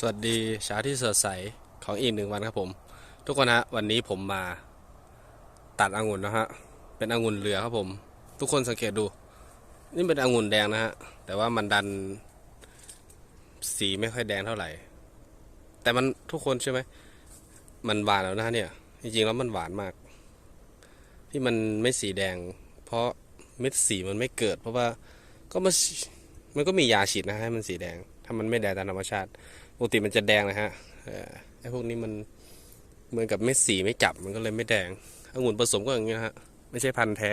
สวัสดีเช้าที่สดใสของอีกหนึ่งวันครับผม ทุกคนฮะวันนี้ผมมาตัดองุ่นนะฮะเป็นองุ่นเหลือครับผม ทุกคนสังเกตดู นี่เป็นองุ่นแดงนะฮะแต่ว่ามันดันสีไม่ค่อยแดงเท่าไหร่ แต่มันทุกคนใช่ไหมมันหวานแล้วนะเนี่ย จริงๆแล้วมันหวานมาก ที่มันไม่สีแดง เพราะเม็ดสีมันไม่เกิด เพราะว่าก็มันมันก็มียาฉีดนะให้มันสีแดงถ้ามันไม่แดงตามธรรมชาติ ปกติมันจะแดงนะฮะไอ้พวกนี้มันเหมือนกับเม็ดสีไม่จับมันก็เลยไม่แดงองุ่นผสมก็อย่างนี้นะฮะไม่ใช่พันธุ์แท้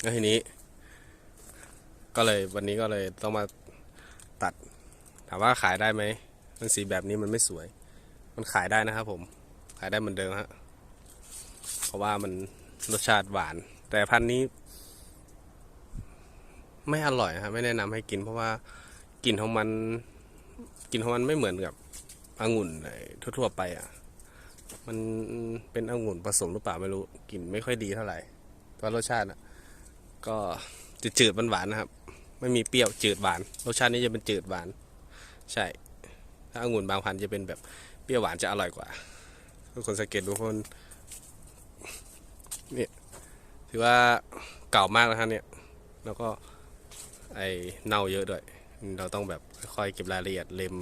แล้วทีนี้ ก็เลยวันนี้ก็เลยต้องมาตัด ถามว่าขายได้ไหมมันสีแบบนี้มันไม่สวย มันขายได้นะครับผมขายได้เหมือนเดิมฮะเพราะว่ามันรสชาติหวาน แต่พันธุ์นี้ ไม่อร่อยครับไม่แนะนำให้กินเพราะว่า กลิ่นของมันกลิ่นของมันไม่เหมือนกับองุ่นทั่วๆไปอะ มันเป็นองุ่นผสมหรือเปล่าไม่รู้กลิ่นไม่ค่อยดีเท่าไหร่เพราะรสชาติอะ ก็จะจืดๆหวานๆนะครับ ไม่มีเปรี้ยวจืดหวาน รสชาตินี้จะเป็นจืดหวาน ใช่ ถ้าองุ่นบางพันธุ์จะเป็นแบบเปรี้ยวหวานจะอร่อยกว่าทุกคนสังเกตดูคนเนี่ยถือว่าเก่ามากแล้วครับเนี่ย แล้วก็ไอเน่าเยอะด้วย เราต้องแบบค่อยๆเก็บรายละเอียดเล็ม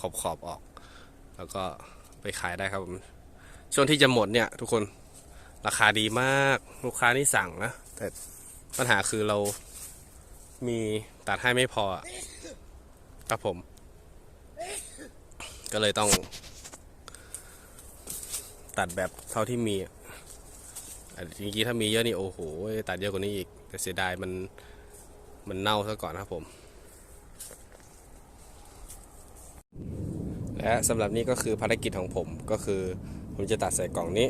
ขอบขอบๆออก แล้วก็ไปขายได้ครับผมช่วงที่จะหมดเนี่ยทุกคนราคาดีมากลูกค้านี่สั่งนะ แต่ปัญหาคือเรามีตัดให้ไม่พอครับผม ก็เลยต้อง ตัดแบบเท่าที่มีจริงๆถ้ามีเยอะนี่โอ้โหตัดเยอะกว่านี้อีก แต่เสียดายมันมันเน่าซะก่อนครับผม และสำหรับนี้ก็คือภารกิจของผมก็คือ ผมจะตัดใส่กล่องนี้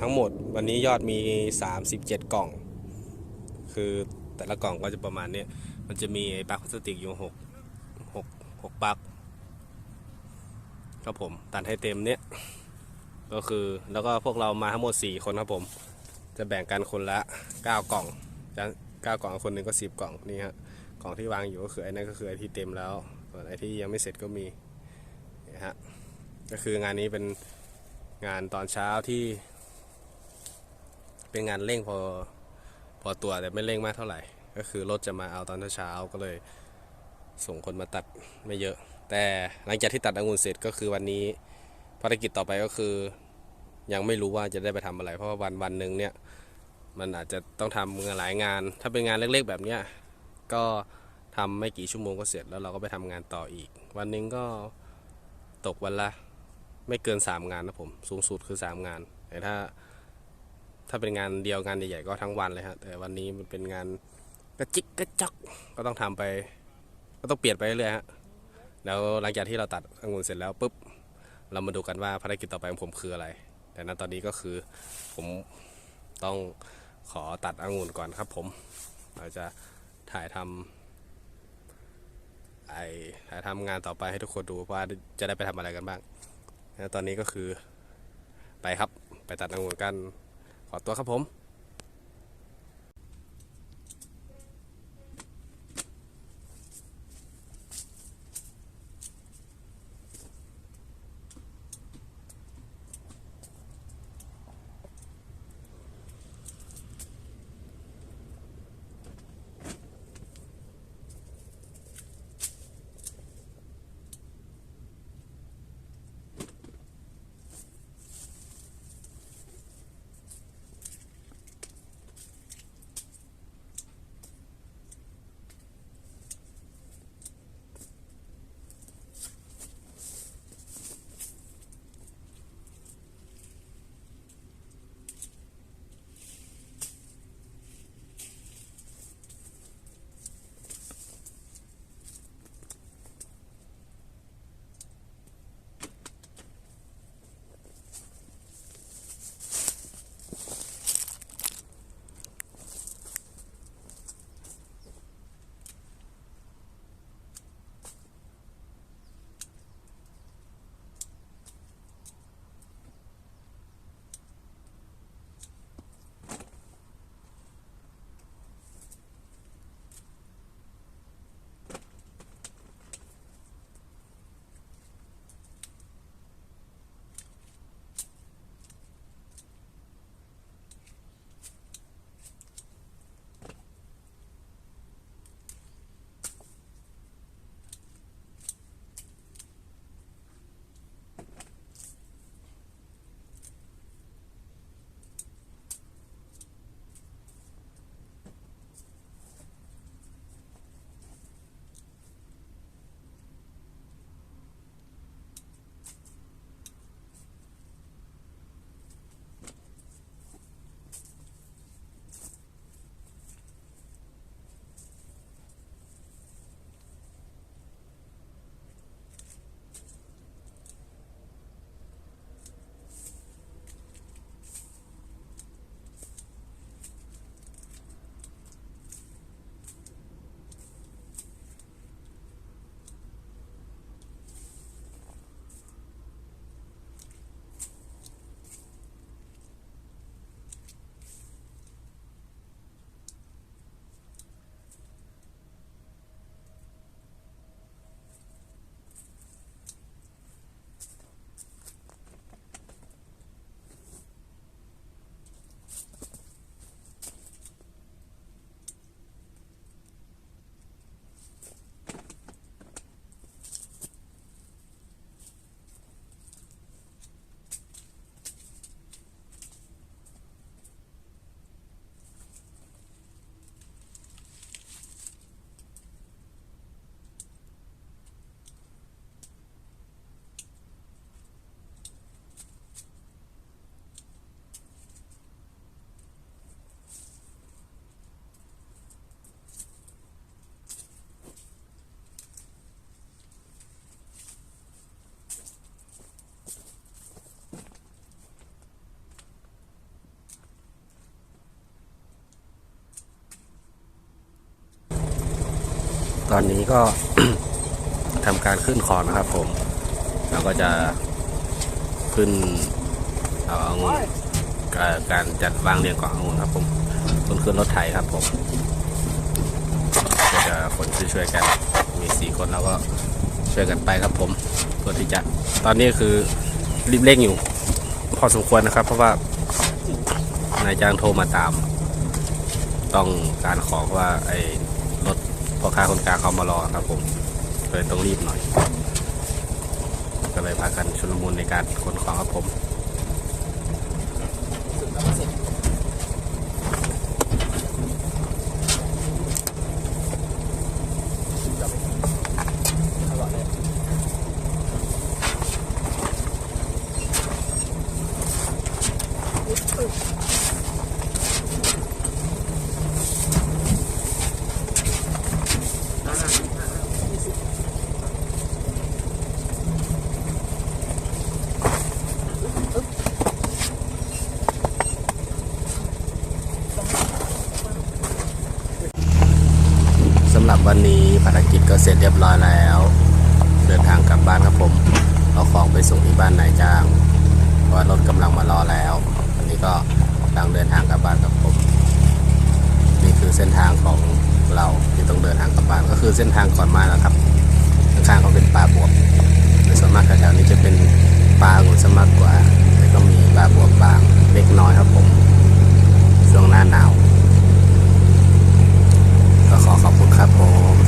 ทั้งหมดวันนี้ยอดมี 37 กล่อง คือแต่ละกล่องก็จะประมาณนี้มันจะมีไอ้ปลั๊กพลาสติกอยู่6 6 6ปลั๊กครับผมตัดให้เต็มเนี้ยก็คือแล้วก็พวกเรามาทั้งหมด 4 คนครับผม จะแบ่งกันคนละ 9 กล่องจะเก้ากล่องคนหนึ่งก็สิบกล่องนี่ฮะกล่องที่วางอยู่ก็คือไอ้นั่นก็คือไอ้ที่เต็มแล้วส่วนไอ้ที่ยังไม่เสร็จก็มี นะฮะก็คืองานนี้เป็นงานตอนเช้าที่ เป็นงานเร่งพอพอตัวแต่ไม่เร่งมากเท่าไหร่ ก็คือรถจะมาเอาตอนเช้าก็เลยส่งคนมาตัดไม่เยอะ แต่หลังจากที่ตัดองุ่นเสร็จก็คือวันนี้ภารกิจต่อไปก็คือ ยังไม่รู้ว่าจะได้ไปทำอะไร เพราะว่าวันวันหนึ่งเนี่ยมันอาจจะต้องทำงานหลายงาน ถ้าเป็นงานเล็กๆแบบเนี้ยก็ทำไม่กี่ชั่วโมงก็เสร็จแล้วเราก็ไปทำงานต่ออีก วันหนึงก็ ตกวันละไม่เกิน 3 งานนะผม สูงสุดคือ 3 งาน แต่ถ้า ถ้าเป็นงานเดียวงานใหญ่ๆก็ทั้งวันเลยฮะแต่วันนี้มันเป็นงานกระจิกกระจอกก็ต้องทำไป ก็ต้องเปลี่ยนไปเรื่อยฮะแล้วหลังจากที่เราตัดองุ่นเสร็จแล้วปุ๊บเรามาดูกันว่าภารกิจต่อไปของผมคืออะไร แต่ณตอนนี้ก็คือผมต้องขอตัดองุ่นก่อนครับผม เราจะถ่ายทำ ไอทำงานต่อไปให้ทุกคนดูว่าจะได้ไปทำอะไรกันบ้างตอนนี้ก็คือไปครับ ไปตัดองุ่นกัน ขอตัวครับผม อนนี้ก็ทำการขึ้นคอนนะครับผม เราก็จะขึ้นเอาองุ่นการจัดวางเรียงขององุ่นครับผมคนขึ้นรถไถครับผมก็จะคนช่วยๆกันมีสี่คนแล้วก็ช่วยกันไปครับผมเพื่อที่จะตอนนี้คือรีบเร่งอยู่ พอสมควรนะครับ เพราะว่านายจ้างโทรมาตาม ต้องการของว่าไอ้ พ่อค้าคนกลางเขามารอครับผมเลยต้องรีบหน่อย ก็เลยพากันชุลมุนในการขนของครับผม สำหรับวันนี้ภารกิจก็เสร็จเรียบร้อยแล้ว เดินทางกลับบ้านครับผม เอาของไปส่งที่บ้านนายจ้างเพราะว่ารถกำลังมารอแล้ว วันนี้ก็กำลังเดินทางกลับบ้านครับผม นี่คือเส้นทางของเราที่ต้องเดินทางกลับบ้านก็คือเส้นทางก่อนมาแล้วครับข้างๆเขาเป็นป่าบวบในส่วนมากแถวๆนี้จะเป็นป่าหงุนซะมากกว่าแต่ก็มีป่าบวบบางเล็กน้อยครับผมช่วงหน้าหนาว ก็ขอขอบคุณครับผม